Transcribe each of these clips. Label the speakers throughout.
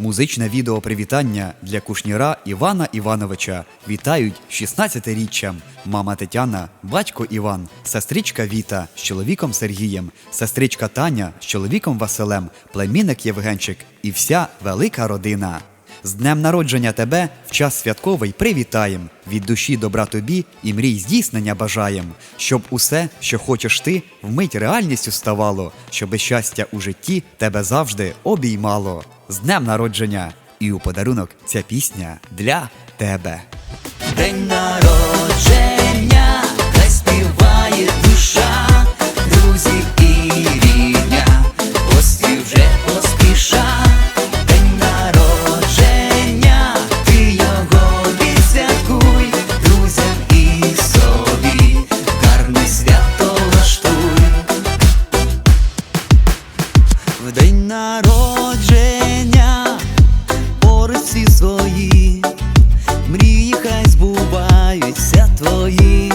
Speaker 1: Музичне відео привітання для кушніра Івана Івановича вітають 16-річчям мама Тетяна, батько Іван, сестричка Віта з чоловіком Сергієм, сестричка Таня з чоловіком Василем, племінник Євгенчик і вся велика родина. З днем народження тебе в час святковий привітаєм. Від душі добра тобі і мрій здійснення бажаєм, щоб усе, що хочеш ти, вмить реальністю ставало, щоби щастя у житті тебе завжди обіймало. З днем народження! І у подарунок ця пісня для тебе. День народження, хай співає душа, друзі і рідня, гості вже поспіша. День народження, ти його відсвяткуй, друзям і собі, гарне свято влаштуй. В
Speaker 2: день
Speaker 1: народження, свої. Мрії хай збуваються твої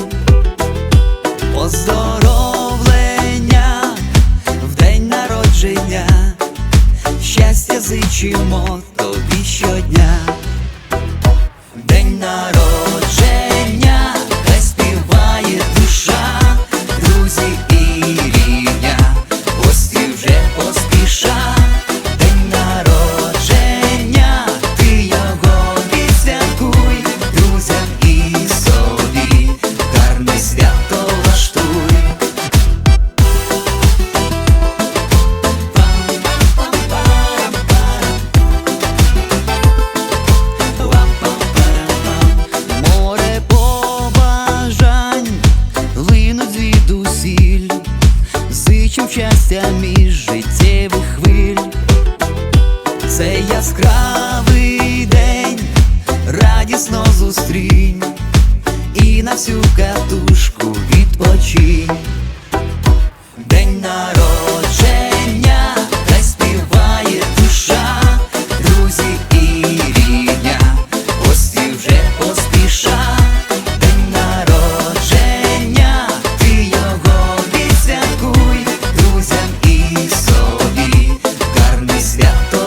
Speaker 1: Поздоровлення в день народження, щастя зичимо тобі щодня. День народження,
Speaker 2: це
Speaker 1: яскравий
Speaker 2: день, радісно зустрінь
Speaker 1: і на всю катушку відпочинь.
Speaker 2: День
Speaker 1: народження, та співає душа, друзі і рідня, гості вже поспіша, день народження, ти його відсвяткуй, друзям і собі, гарний свято.